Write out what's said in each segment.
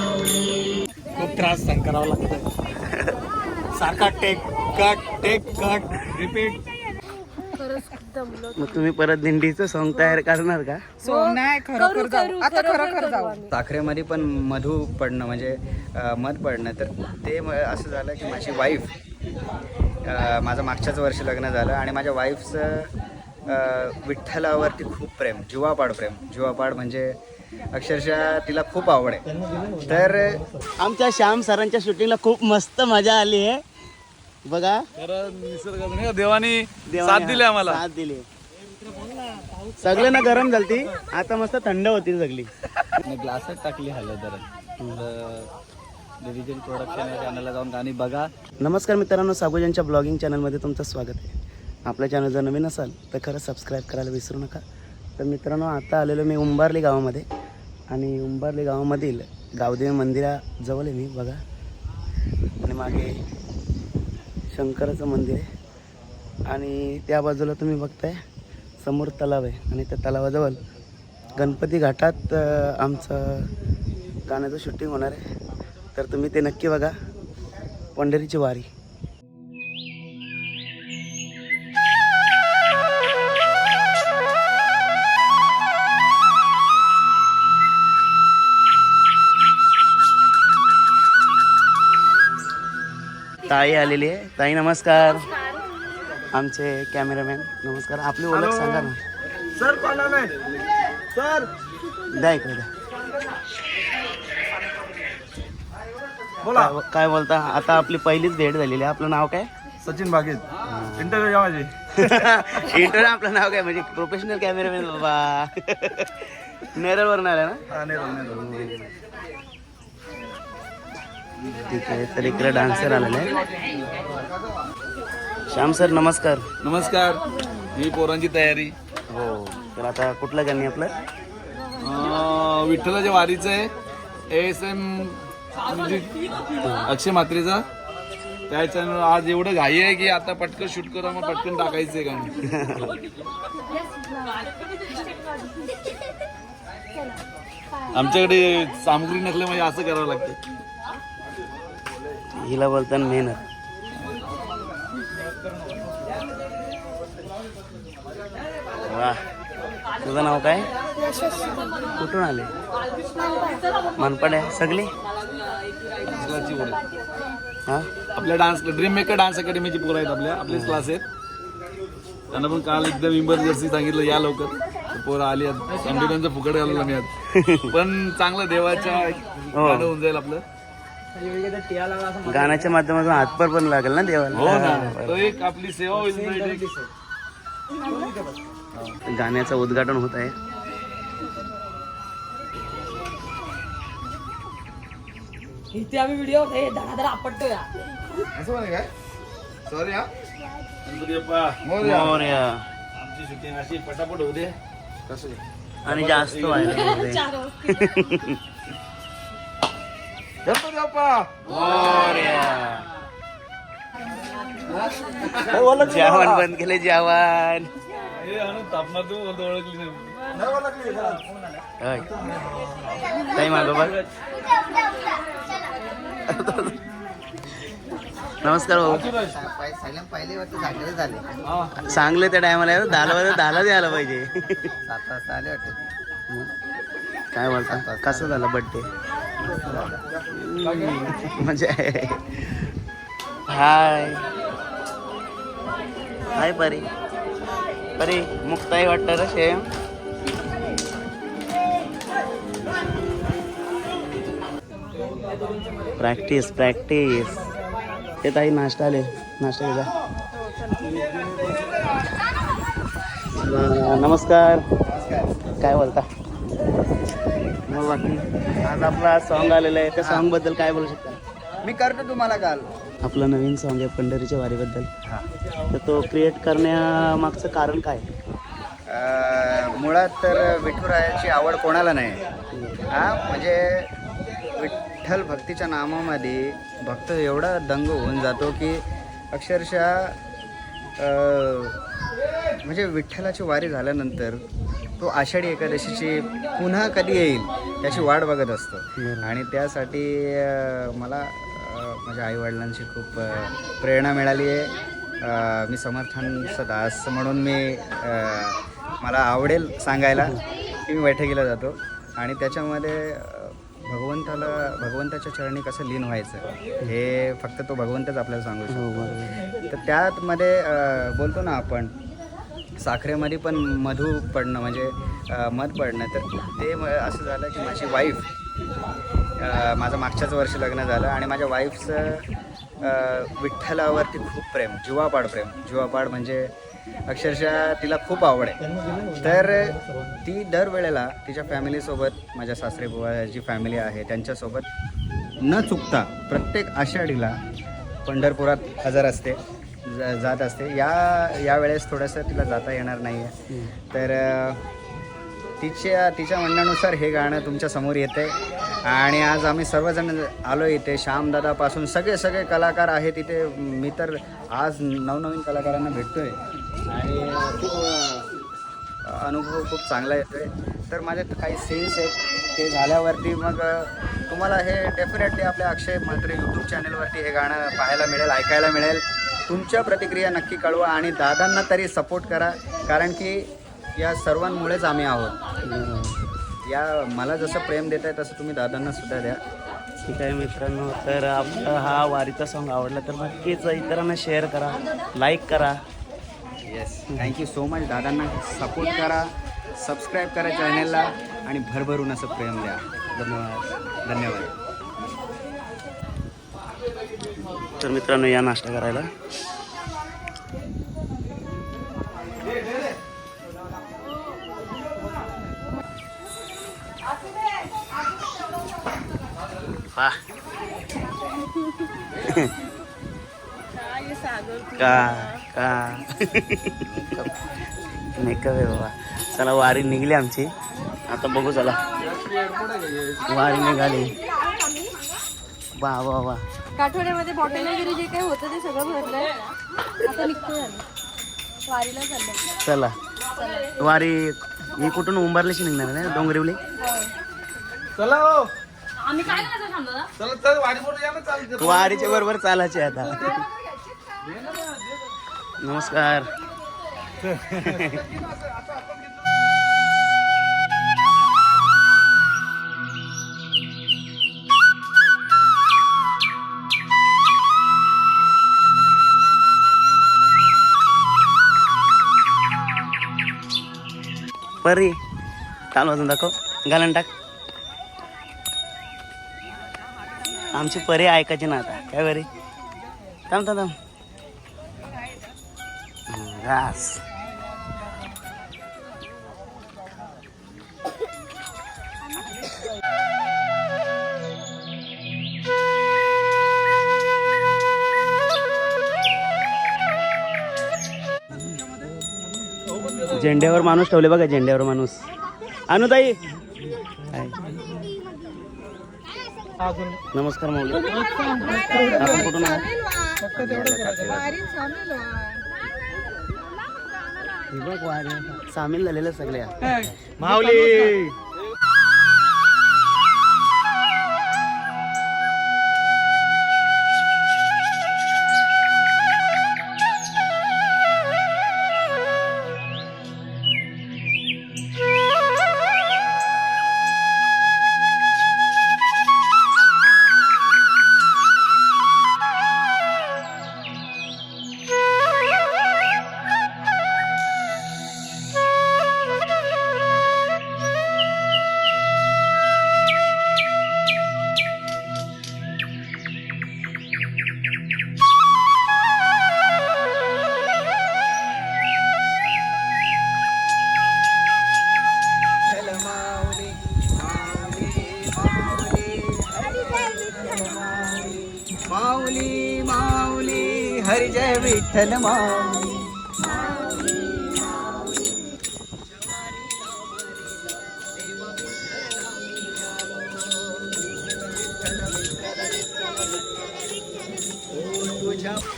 खूप त्रास सहन करावा लागतोय. सारखा take cut take cut repeat मग तुम्ही परत दिंडीचं सॉन्ग तयार करणार का? सोंग नाही खरोखर जाऊ. आता खरोखर जाऊ. साखरेमध्ये पण मधू पडणं म्हणजे मध पडणं तर ते म- असं झालं की माझी वाईफ माझं मागच्याच वर्षी लग्न झालं आणि माझ्या वाईफचं विठ्ठलावरती खूप प्रेम जीवापाड प्रेम. जीवापाड म्हणजे अक्षरशः तिला खूप आवड आहे. तर आमच्या श्याम सरांच्या शूटिंगला खूप मस्त मजा आली आहे. बघा. निसर्ग देवानी देवाने दिली आम्हाला. साथ दिली. सगळे ना गरम झालती. आता मस्त थंड होती सगळी. ग्लासच टाकली प्रोडक्शन चॅनलला जाऊन गाणी बघा. नमस्कार मित्रांनो सागोजांच्या ब्लॉगिंग चॅनलमध्ये तुमचं स्वागत आहे. आपल्या चॅनल जर नवीन असाल तर खरंच सबस्क्राईब करायला विसरू नका. तर मित्रांनो आता आलेलो मी उंबारली गावामध्ये. आणि उंबारली गावामधील गावदेवी मंदिराजवळ आहे मी बघा. आणि मागे शंकराचं मंदिर आहे. आणि त्या बाजूला तुम्ही बघताय समोर तलाव आहे. आणि त्या तलावाजवळ गणपती घाटात आमचं गाण्याचं शूटिंग होणार आहे. तर तुम्ही ते नक्की बघा. पंढरीची वारी. ताई आलेली आहे. ताई नमस्कार. आमचे कॅमेरामॅन नमस्कार. आपली ओळख सांगा ना. सर कोणा नाही. सर. द्या इकडे द्या. बोला. काय- काय बोलता? आता आपली पहिलीच भेट झालेली आहे. आपलं नाव काय? सचिन बागेत इंटरव्ह्यू या माझी. इंटरव्ह्यू आपलं नाव काय? म्हणजे प्रोफेशनल कॅमेरामॅन बाबा. नेरळवरून आला ना? ठीक आहे तर इकडे डान्सर आलेले आहे श्याम सर नमस्कार. नमस्कार. ही पोरांची तयारी. हो तर आता कुठलं गाणी आपलं? विठ्ठलाच्या वारीचं आहे. एस एम अक्षय मात्रेचा त्याच्यानं आज एवढं घाई आहे की आता पटकन शूट करा मग पटकन टाकायचंय गाणं. आमच्याकडे सामुग्री नसल्या म्हणजे असं करावं लागतं. हिला बोलताना मेहनत. वा तुझं नाव काय? कुठून आले? मनपाड. आहे सगळी. हा? आपल्या डान्स ड्रीम मेकर डान्स अकॅडमीची पोरं आहेत आपल्या. आपलेच क्लास आहेत. त्यांना पण काल एकदम इमर्जन्सी सांगितलं या लवकर. पोरं आली आहेत. अँब्युलन्सचं फुकट घालून आम्ही आज पण चांगलं देवाच्या गाणं होऊन जाईल आपलं. गाण्याच्या माध्यमातून हातपर पण लागेल ना देवाला? हो एक आपली सेवा होईल. गाण्याचं उद्घाटन होत आहे. इथे आम्ही व्हिडिओ हे धडा धडा आपटतो या असं म्हणे काय? सॉरी हा. गणपती बाप्पा मोरया. मोरया. आमची शूटिंग अशी पटापट होऊ दे. कसं? आणि जास्त व्हायला. गणपती बाप्पा जवान बंद केले जवान हे तापणार तू बोलतो ओळखली नाही. होय. ताई मागं बघ. नमस्कार भाऊ. सांगले त्या टायमाला दहाला वाजता दहाला द्यायला पाहिजे. सात वाजता आले वाटतं. काय बोलता कसं झालं बड्डे म्हणजे हाय. हाय परी. परी मुक्ताई वाटतं रे शेम. प्रॅक्टिस प्रॅक्टिस ते ताई नाश्ता आले नाश्ता घ्या नमस्कार. काय बोलता? मग बाकी आज आपला सॉन्ग आलेला आहे. त्या सॉन्गबद्दल काय बोलू शकता? मी करतो तुम्हाला काल आपलं नवीन सॉन्ग आहे पंढरीच्या वारीबद्दल. तर तो क्रिएट करण्यामागचं कारण काय? अं, मुळात तर विठुरायाची आवड कोणाला नाही? हा? म्हणजे विठ्ठल भक्तीच्या नामामध्ये भक्त एवढा दंग होऊन जातो की अक्षरशः अं, म्हणजे विठ्ठलाची वारी झाल्यानंतर तो आषाढी एकादशीची पुन्हा कधी येईल याची वाट बघत असतो. आणि त्यासाठी मला माझ्या आईवडिलांची खूप प्रेरणा मिळाली आहे. मी समर्थांचा दास म्हणून मी मला आवडेल सांगायला की मी बैठकीला जातो. आणि त्याच्यामध्ये भगवंताला भगवंताच्या चरणी कसं लीन व्हायचं हे फक्त तो भगवंतच आपल्याला सांगू शकतो. तर त्यातमध्ये बोलतो ना आपण साखरेमध्ये पण मधू पडणं म्हणजे मध पडणं. तर ते असं झालं की माझी वाईफ माझं मागच्याच वर्षी लग्न झालं आणि माझ्या वाईफचं विठ्ठलावरती खूप प्रेम जीवापाड प्रेम. जीवापाड म्हणजे अक्षरशः तिला खूप आवड आहे. तर ती दरवेळेला तिच्या फॅमिलीसोबत माझ्या सासरे बुवा जी फॅमिली आहे त्यांच्यासोबत न चुकता प्रत्येक आषाढीला पंढरपुरात हजर असते. जात असते. या यावेळेस थोडंसं तिला जाता येणार नाही आहे तर तिच्या तिच्या म्हणण्यानुसार हे गाणं तुमच्यासमोर येते आणि आज आम्ही सर्वजण आलो इथे. श्यामदादापासून सगळे सगळे कलाकार आहेत इथे. मी तर आज नवनवीन कलाकारांना भेटतोय. आणि खूप अनुभव खूप चांगला येतोय. तर माझे काही सीन्स आहेत. ते झाल्यावरती मग तुम्हाला हे डेफिनेटली आपल्या अक्षय म्हात्रे यूट्यूब चॅनलवरती हे गाणं पाहायला मिळेल ऐकायला मिळेल. तुमच्या प्रतिक्रिया नक्की कळवा आणि दादांना तरी सपोर्ट करा कारण की या सर्वांमुळेच आम्ही आहोत. या मला जसं प्रेम देत आहे तसं तुम्ही दादांना सुद्धा द्या. ठीक आहे मित्रांनो तर आपला हा वारीचा सॉन्ग आवडला तर नक्कीच इतरांना शेअर करा लाईक करा. Yes thank you so much दादांना सपोर्ट करा सबस्क्राईब करा चॅनलला आणि भरभरून असं प्रेम द्या. धन्यवाद. धन्यवाद. तर मित्रांनो या नाश्ता करायला. का का? मेकअप आहे बाबा. चला वारी निघली आमची. आता बघू चला. वारी निघाली. वा वा वा. काठवड्यामध्ये बॉटल वगैरे जे काही होतं ते सगळं भरलंय. आता निघतो झालं वारीला चाललंय. चला. वारी मी कुठून उंबारल्याशी निघणार ना? डोंगरिवली? चला हो. आम्ही काय करायचं थांबलो ना चला चल वाडी बोलू या ना चालते वारीच्या बरोबर चालायचे आता. नमस्कार. परी. काल वाजून दाखव. घालून टाक. आमची परी ऐकायची ना आता. काय बरी थांब थांब थांब. झेंड्यावर माणूस ठेवले बघा झेंड्यावर माणूस. अनुताई. नमस्कार माऊली आपण कुठून आहात? हे सामील झालेल्या सगळ्या माऊली.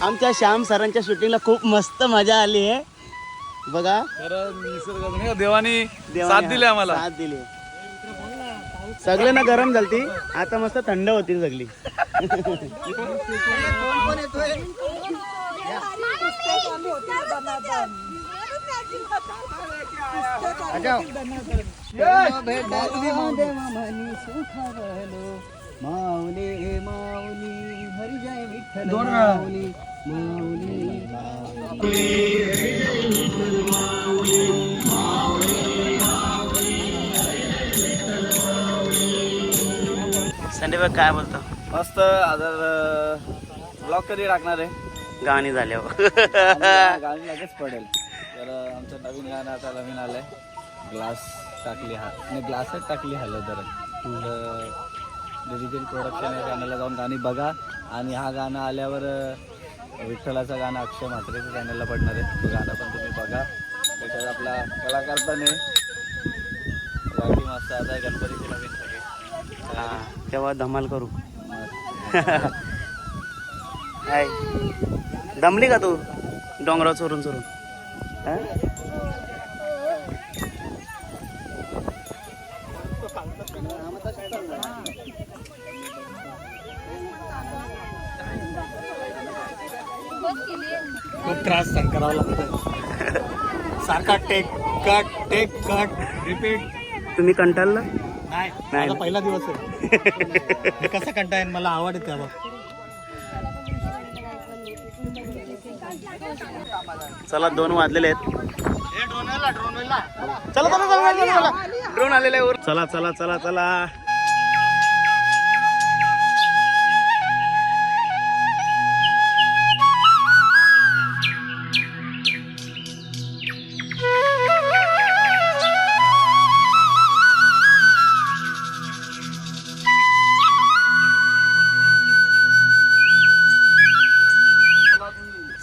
आमच्या श्याम सरांच्या शूटिंगला खूप मस्त मजा आली आहे. बघा. खरं नाही, देवाने साथ दिली आम्हाला. साथ दिली. सगळे ना गरम झालती. आता मस्त थंड होती सगळी. संडे बघ काय बोलतो? मस्त आदर ब्लॉक कधी टाकणार आहे? गाणी झाल्यावर गाणी लगेच पडेल. तर आमचं नवीन गाणं आता नवीन आलंय. ग्लास टाकली हा नाही ग्लासच टाकली हॅलो तर डिजिटल प्रोडक्शन या चॅनलला जाऊन गाणी बघा. आणि हा गाणं आल्यावर विठ्ठलाचं गाणं अक्षय म्हात्रेचं चॅनलला पडणार आहे. तो गाणं पण तुम्ही बघा. त्याच्यात आपला कलाकार पण आहे. बाकी मस्त आता गणपतीची नवीन सगळे. हा, तेव्हा धमाल करू. काय दमली का तू? डोंगरावर चोरून चोरून. हा? खूप त्रास सहन करावा लागतो सारखा take cut take cut repeat तुम्ही कंटाळला? नाही पहिला दिवस आहे. कसं कंटाळेन मला आवड आहे त्यावर चला दोन वाजलेले आहेत. चला चला चला चला चला. ड्रोन आलेला आहे चला चला चला चला.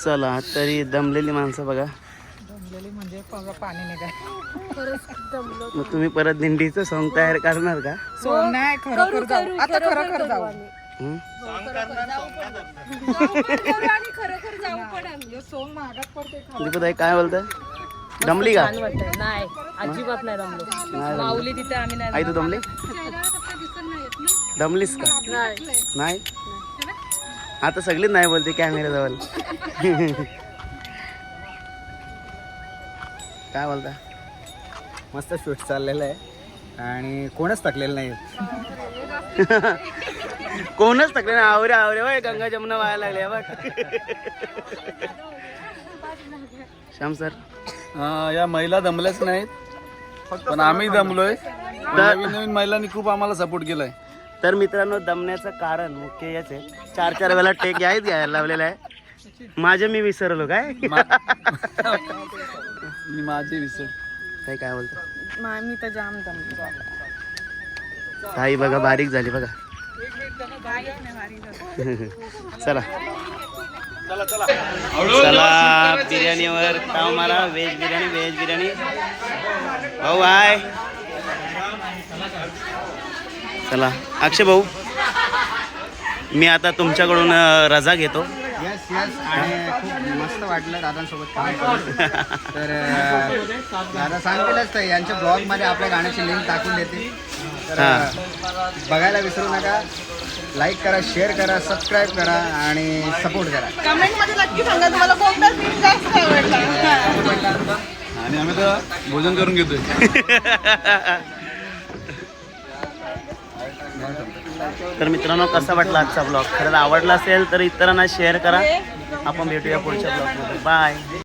चला तरी दमलेली माणसं बघा. दमलो मग तुम्ही परत दिंडीचं सॉंग तयार करणार का? करू करू आता खरोखर जाऊ. आम्ही हं? खरोखर जाऊ काय बोलताय? दमली का? नाही अजिबात नाही नाही दमली. माऊली तिथे आम्ही नाही आई तू दमली. दमलीस का? नाही. नाही? आता सगळीच नाही बोलते कॅमेऱ्याजवळ. काय बोलता? मस्त शूट चाललेलं आहे. आणि कोणच थकलेलं नाही कोणच टाकले ना आवरे आवरे. वय गंगा जमुना व्हायला लागले बघ. श्याम सर. या महिला दमल्याच नाहीत. पण आम्ही दमलोय. नवीन नवीन महिलांनी खूप आम्हाला सपोर्ट केलाय. तर मित्रांनो दमण्याचं कारण मुख्य याच आहे. चार चार वेळा टेक यायच घ्यायला लावलेला आहे. माझे मी विसरलो काय? मी माझे विसर काय काय बोलतो? मी तर जाम दमलो. ताई बघा बारीक झाली बघा. चला. चला बिर्याणीवर ताव मारा व्हेज बिर्याणी व्हेज बिर्याणी. भाऊ हाय. चला अक्षय भाऊ मी आता तुमच्याकडून रजा घेतो. येस येस आणि खूप मस्त वाटलं दादांसोबत काम करून. तर दादा सांगतीलच तर यांच्या ब्लॉगमध्ये आपल्या गाण्याची लिंक टाकून देते. तर बघायला विसरू नका. लाईक करा शेअर करा सबस्क्राईब करा आणि सपोर्ट करा. आणि आम्ही तर भोजन करून घेतोय. तर मित्रांनो कसा वाटला आजचा ब्लॉग खरंच आवडला असेल तर इतरांना शेअर करा. आपण भेटूया पुढच्या ब्लॉगमध्ये बाय